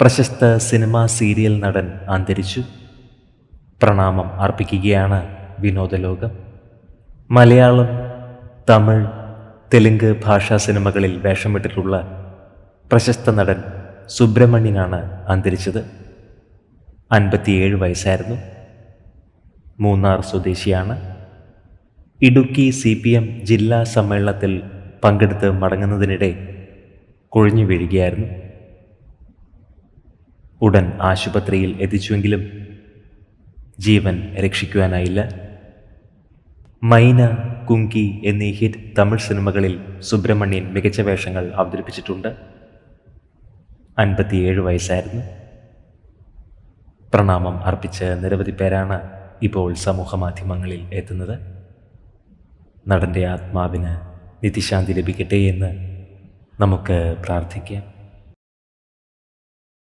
പ്രശസ്ത cinema serial നടൻ അന്തരിച്ചു. പ്രണാമം അർപ്പിക്കുകയാണ് വിനോദലോകം. മലയാളം തമിഴ് തെലുങ്ക് ഭാഷാ സിനിമകളിൽ വേഷമിട്ടിട്ടുള്ള പ്രശസ്ത നടൻ സുബ്രഹ്മണ്യനാണ് അന്തരിച്ചത്. അൻപത്തിയേഴ് വയസ്സായിരുന്നു. മൂന്നാർ സ്വദേശിയാണ്. ഇടുക്കി സി പി എം ജില്ലാ സമ്മേളനത്തിൽ പങ്കെടുത്ത് മടങ്ങുന്നതിനിടെ കൊഴിഞ്ഞു വീഴുകയായിരുന്നു. ഉടൻ ആശുപത്രിയിൽ എത്തിച്ചുവെങ്കിലും ജീവൻ രക്ഷിക്കുവാനായില്ല. മൈന കുങ്കി എന്നീ ഹിറ്റ് തമിഴ് സിനിമകളിൽ സുബ്രഹ്മണ്യൻ മികച്ച വേഷങ്ങൾ അവതരിപ്പിച്ചിട്ടുണ്ട്. അൻപത്തിയേഴ് വയസ്സായിരുന്നു. പ്രണാമം അർപ്പിച്ച നിരവധി പേരാണ് ഇപ്പോൾ സമൂഹ മാധ്യമങ്ങളിൽ എത്തുന്നത്. നടന്റെ ആത്മാവിന് നിത്യശാന്തി ലഭിക്കട്ടെ എന്ന് നമുക്ക് പ്രാർത്ഥിക്കാം.